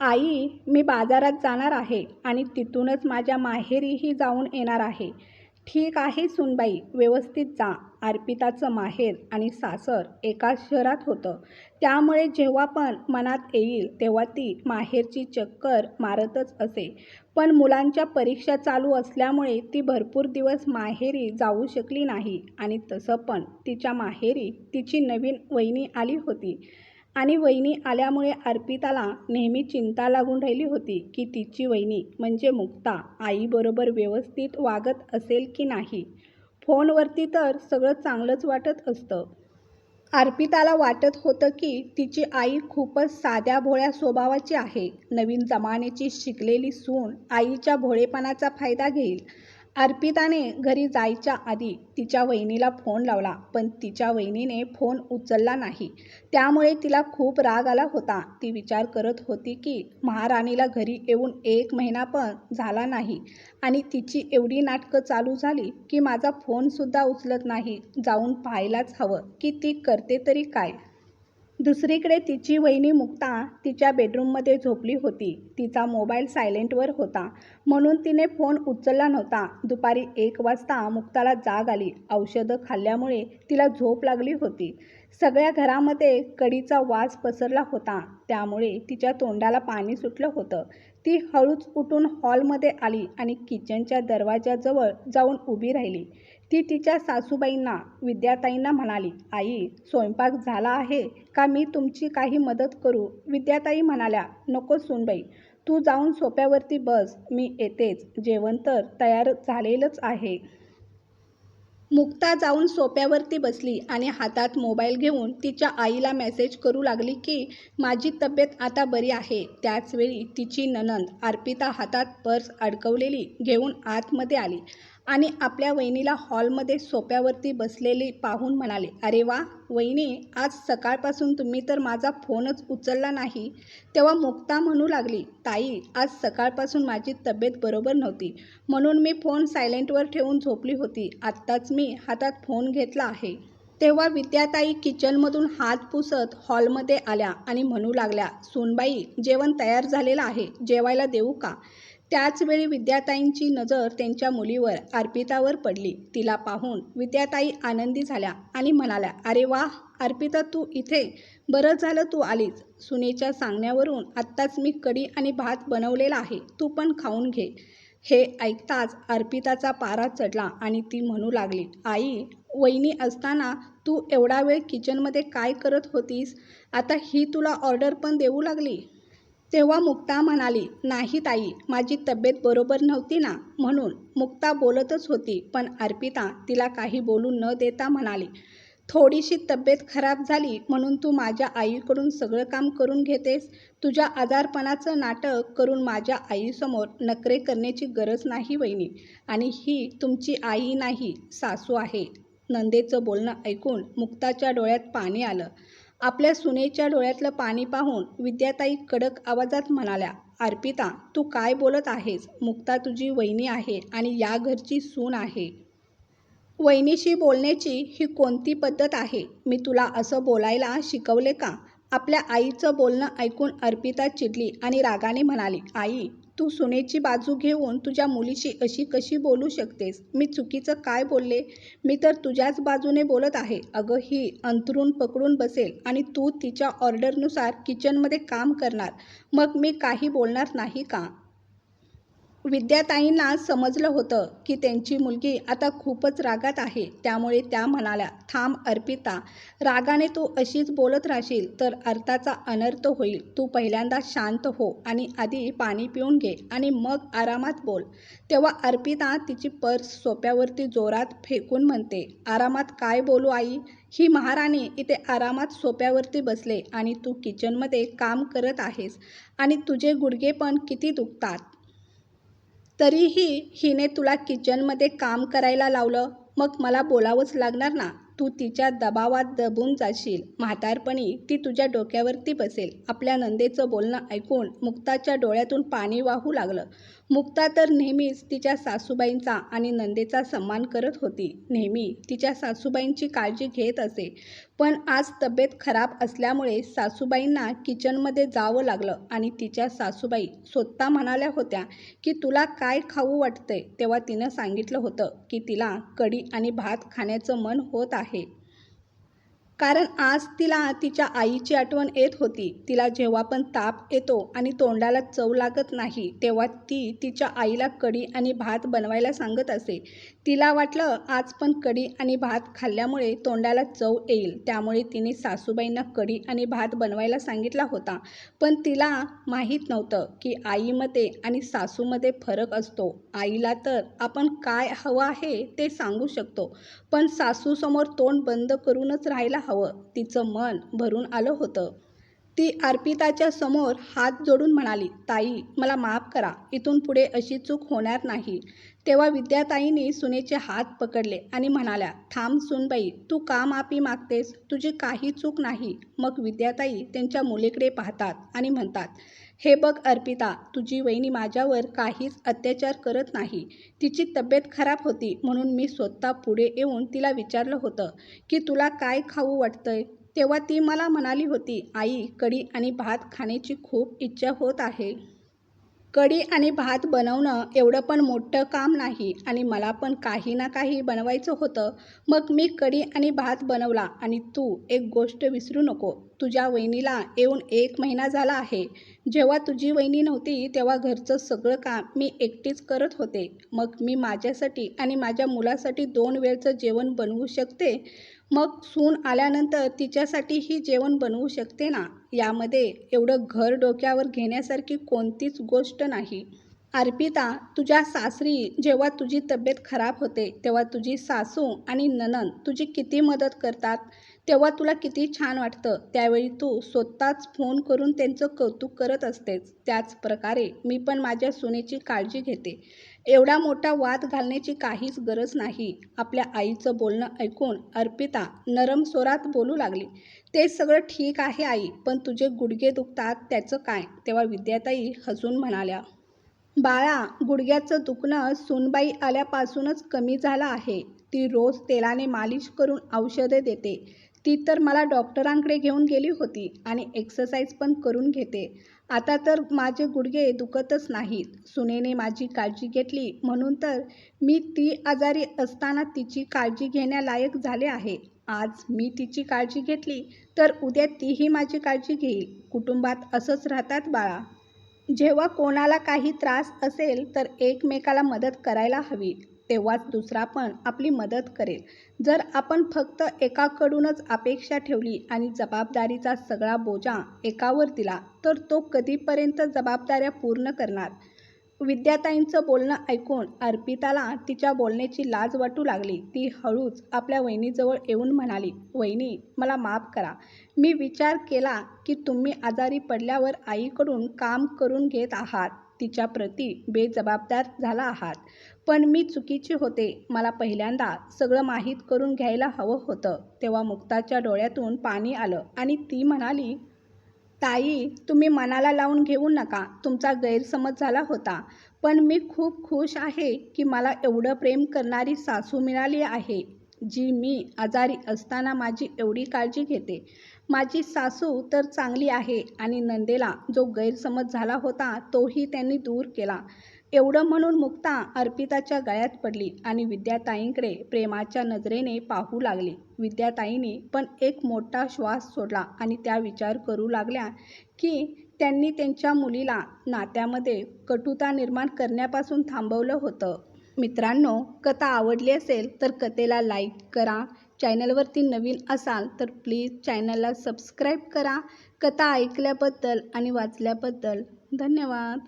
आई मी बाजारात जाणार आहे आणि तिथूनच माझ्या माहेरीही जाऊन येणार आहे. ठीक आहे सुनबाई व्यवस्थित जा. अर्पिताचं माहेर आणि सासर एकाच शहरात होतं. त्यामुळे जेव्हा पण मनात येईल तेव्हा ती माहेरची चक्कर मारतच असे. पण मुलांच्या परीक्षा चालू असल्यामुळे ती भरपूर दिवस माहेरी जाऊ शकली नाही आणि तसं पण तिच्या माहेरी तिची नवीन वहिनी आली होती. आणि वहिनी आल्यामुळे अर्पिताला नेहमी चिंता लागून राहिली होती की तिची वहिनी म्हणजे मुक्ता आईबरोबर व्यवस्थित वागत असेल की नाही? फोनवरती तर सगळं चांगलंच वाटत असतं. अर्पिताला वाटत होतं की तिची आई खूपच साध्या भोळ्या स्वभावाची आहे. नवीन जमान्याची शिकलेली सून आईच्या भोळेपणाचा फायदा घेईल. अर्पिताने घरी जायच्या आधी तिच्या वहिनीला फोन लावला पण तिच्या वहिनीने फोन उचलला नाही. त्यामुळे तिला खूप राग आला होता. ती विचार करत होती की महाराणीला घरी येऊन एक महिना पण झाला नाही आणि तिची एवढी नाटकं चालू झाली की माझा फोनसुद्धा उचलत नाही. जाऊन पाहायलाच हवं की ती करते तरी काय? दुसरीकडे तिची वहिनी मुक्ता तिच्या बेडरूममध्ये झोपली होती. तिचा मोबाईल सायलेंटवर होता. म्हणून तिने फोन उचलला नव्हता. दुपारी एक वाजता मुक्ताला जाग आली. औषधं खाल्ल्यामुळे तिला झोप लागली होती. सगळ्या घरामध्ये कडीचा वास पसरला होता. त्यामुळे तिच्या तोंडाला पाणी सुटलं होतं. ती हळूच उठून हॉलमध्ये आली आणि किचनच्या दरवाजाजवळ जाऊन उभी राहिली. ती तिच्या सासूबाईंना विद्याताईंना म्हणाली आई स्वयंपाक झाला आहे का? मी तुमची काही मदत करू. विद्याताई म्हणाल्या नको सुनबाई तू जाऊन सोप्यावरती बस मी येतेच. जेवण तर तयार झालेलंच आहे. मुक्ता जाऊन सोप्यावरती बसली आणि हातात मोबाईल घेऊन तिच्या आईला मेसेज करू लागली की माझी तब्येत आता बरी आहे. त्याचवेळी तिची ननंद अर्पिता हातात पर्स अडकवलेली घेऊन आतमध्ये आली. आणि आपल्या वहिनीला हॉलमध्ये सोप्यावरती बसलेली पाहून म्हणाले अरे वा वहिनी आज सकाळपासून तुम्ही तर माझा फोनच उचलला नाही. तेव्हा मुक्ता म्हणू लागली ताई आज सकाळपासून माझी तब्येत बरोबर नव्हती. म्हणून मी फोन सायलेंटवर ठेवून झोपली होती. आत्ताच मी हातात फोन घेतला आहे. तेव्हा विद्याताई किचनमधून हात पुसत हॉलमध्ये आल्या आणि म्हणू लागल्या सुनबाई जेवण तयार झालेलं आहे. जेवायला देऊ का? त्याचवेळी विद्याताईंची नजर त्यांच्या मुलीवर अर्पितावर पडली. तिला पाहून विद्याताई आनंदी झाल्या आणि म्हणाल्या अरे वा अर्पिता तू इथे. बरं झालं तू आलीच सुनेच्या सांगण्यावरून आत्ताच मी कढी आणि भात बनवलेला आहे. तू पण खाऊन घे. हे ऐकताच अर्पिताचा पारा चढला आणि ती म्हणू लागली आई वहिनी असताना तू एवढा वेळ किचनमध्ये काय करत होतीस? आता ही तुला ऑर्डर पण देऊ लागली? तेव्हा मुक्ता म्हणाली नाही ताई माझी तब्येत बरोबर नव्हती ना म्हणून मुक्ता बोलतच होती पण अर्पिता तिला काही बोलू न देता म्हणाली थोडीशी तब्येत खराब झाली म्हणून तू माझ्या आईकडून सगळं काम करून घेतेस तुझ्या आजारपणाचं नाटक करून माझ्या आईसमोर नखरे करण्याची गरज नाही वहिनी आणि ही तुमची आई नाही सासू आहे. नंदेचं बोलणं ऐकून मुक्ताच्या डोळ्यात पाणी आलं. आपल्या सुनेच्या डोळ्यातलं पाणी पाहून विद्याताई कडक आवाजात म्हणाल्या अर्पिता तू काय बोलत आहेस? मुक्ता तुझी वहिनी आहे आणि या घरची सून आहे. वहिनीशी बोलण्याची ही कोणती पद्धत आहे? मी तुला असं बोलायला शिकवले का? आपल्या आईचं बोलणं ऐकून अर्पिता चिडली आणि रागाने म्हणाली आई तू सुनेची बाजू घेऊन तुझ्या मुलीशी अशी कशी बोलू शकतेस? मी चुकीचं काय बोलले? मी तर तुझ्याच बाजूने बोलत आहे. अगं ही अंथरून पकडून बसेल आणि तू तिच्या ऑर्डरनुसार किचनमध्ये काम करणार. मग मी काही बोलणार नाही का? विद्याताईंना समजलं होतं की त्यांची मुलगी आता खूपच रागात आहे. त्यामुळे त्या म्हणाल्या थांब अर्पिता रागाने तू अशीच बोलत राहशील तर अर्थाचा अनर्थ होईल. तू पहिल्यांदा शांत हो आणि आधी पाणी पिऊन घे आणि मग आरामात बोल. तेव्हा अर्पिता तिची पर्स सोप्यावरती जोरात फेकून म्हणते आरामात काय बोलू आई? ही महाराणी इथे आरामात सोप्यावरती बसले आणि तू किचनमध्ये काम करत आहेस आणि तुझे गुडघे पण किती दुखतात. तरीही हिने तुला किचनमध्ये काम करायला लावलं. मग मला बोलावंच लागणार ना. तू तिच्या दबावात दबून जाशील. म्हातारपणी ती तुझ्या डोक्यावरती बसेल. आपल्या नंदेचं बोलणं ऐकून मुक्ताच्या डोळ्यातून पाणी वाहू लागलं. मुक्ता तर नेहमीच तिच्या सासूबाईंचा आणि नंदेचा सन्मान करत होती. नेहमी तिच्या सासूबाईंची काळजी घेत असे. पण आज तब्येत खराब असल्यामुळे सासूबाईंना किचनमध्ये जावं लागलं आणि तिच्या सासूबाई स्वतः म्हणाल्या होत्या की तुला काय खाऊ वाटतंय? तेव्हा तिनं सांगितलं होतं की तिला कढी आणि भात खाण्याचं मन होत आहे. कारण आज तिला तिच्या आईची आठवण येत होती. तिला जेव्हा पण ताप येतो आणि तोंडाला चव लागत नाही तेव्हा ती तिच्या आईला कढी आणि भात बनवायला सांगत असे. तिला वाटलं आज पण कढी आणि भात खाल्ल्यामुळे तोंडाला चव येईल. त्यामुळे तिने सासूबाईंना कढी आणि भात बनवायला सांगितला होता. पण तिला माहीत नव्हतं की आईमध्ये आणि सासूमध्ये फरक असतो. आईला तर आपण काय हवं आहे ते सांगू शकतो. पण सासूसमोर तोंड बंद करूनच राहायला हवं. तिचं मन भरून आलं होतं. ती अर्पिताच्या समोर हात जोडून म्हणाली ताई मला माफ करा. इथून पुढे अशी चूक होणार नाही. तेव्हा विद्याताईंनी सुनेचे हात पकडले आणि म्हणाल्या थांब सुनबाई तू का माफी मागतेस? तुझी काही चूक नाही. मग विद्याताई त्यांच्या मुलीकडे पाहतात आणि म्हणतात हे बघ अर्पिता तुझी वहिनी माझ्यावर काहीच अत्याचार करत नाही. तिची तब्येत खराब होती म्हणून मी स्वतः पुढे येऊन तिला विचारलं होतं की तुला काय खाऊ वाटतंय? तेव्हा ती मला म्हणाली होती आई कढी आणि भात खाण्याची खूप इच्छा होत आहे. कढी आणि भात बनवणं एवढं पण मोठं काम नाही आणि मला पण काही ना काही बनवायचं होतं. मग मी कढी आणि भात बनवला आणि तू एक गोष्ट विसरू नको. तुझ्या वहिनीला येऊन एक महिना झाला आहे. जेव्हा तुझी वहिनी नव्हती तेव्हा घरचं सगळं काम मी एकटीच करत होते. मग मी माझ्यासाठी आणि माझ्या मुलासाठी दोन वेळचं जेवण बनवू शकते? मग सून आल्यानंतर तिच्यासाठीही जेवण बनवू शकते ना? यामध्ये एवढं घर डोक्यावर घेण्यासारखी कोणतीच गोष्ट नाही. अर्पिता तुझ्या सासरी जेव्हा तुझी तब्येत खराब होते तेव्हा तुझी सासू आणि ननन तुझी किती मदत करतात? तेव्हा तुला किती छान वाटतं? त्यावेळी तू स्वतःच फोन करून त्यांचं कौतुक करत असतेस. त्याच प्रकारे मी पण माझ्या सुनेची काळजी घेते. एवढा मोठा वाद घालण्याची काहीच गरज नाही. आपल्या आईचं बोलणं ऐकून अर्पिता नरम स्वरात बोलू लागली. ते सगळं ठीक आहे आई पण तुझे गुडघे दुखतात त्याचं काय? तेव्हा विद्याताई हसून म्हणाल्या. बाळा गुडघ्याचं दुखणं सूनबाई आल्यापासूनच कमी झालं आहे. ती रोज तेलाने मालिश करून औषधे देते. ती तर मला डॉक्टरांकडे घेऊन गेली होती आणि एक्सरसाइज पण करून घेते. आता तर माझे गुडघे दुखतच नाहीत. सुनेने माझी काळजी घेतली. म्हणून तर मी ती आजारी असताना तिची काळजी घेण्यालायक झाले आहे. आज मी तिची काळजी घेतली तर उद्या तीही माझी काळजी घेईल. कुटुंबात असंच राहतात बाळा. जेव्हा कोणाला काही त्रास असेल तर एकमेकाला मदत करायला हवी. तेव्हाच दुसरा पण आपली मदत करेल. जर आपण फक्त एकाकडूनच अपेक्षा ठेवली आणि जबाबदारीचा सगळा बोजा एकावर दिला तर तो कधीपर्यंत जबाबदाऱ्या पूर्ण करणार? विद्याताईंचं बोलणं ऐकून अर्पिताला तिच्या बोलण्याची लाज वाटू लागली. ती हळूच आपल्या वहिनीजवळ येऊन म्हणाली वहिनी मला माफ करा. मी विचार केला की तुम्ही आजारी पडल्यावर आईकडून काम करून घेत आहात. तिच्या प्रती बेजबाबदार झाला आहात. पण मी चुकीचे होते. मला पहिल्यांदा सगळं माहीत करून घ्यायला हवं होतं. तेव्हा मुक्ताच्या डोळ्यातून पाणी आलं आणि ती म्हणाली ताई तुम्ही मनाला लावून घेऊ नका. तुमचा गैरसमज झाला होता. पण मी खूप खुश आहे की मला एवढं प्रेम करणारी सासू मिळाली आहे जी मी आजारी असताना माझी एवढी काळजी घेते. माझी सासू तर चांगली आहे आणि नंदेला जो गैरसमज झाला होता तोही त्यांनी दूर केला. एवढं म्हणून मुक्ता अर्पिताच्या गळ्यात पडली आणि विद्याताईंकडे प्रेमाच्या नजरेने पाहू लागली. विद्याताईंनी पण एक मोठा श्वास सोडला आणि त्या विचार करू लागल्या की त्यांनी त्यांच्या मुलीला नात्यामध्ये कटुता निर्माण करण्यापासून थांबवलं होतं. मित्रांनो कथा आवडली असेल तर कथेला लाईक करा. चॅनलवरती नवीन असाल तर प्लीज चॅनलला सबस्क्राईब करा. कथा ऐकल्याबद्दल आणि वाचल्याबद्दल धन्यवाद.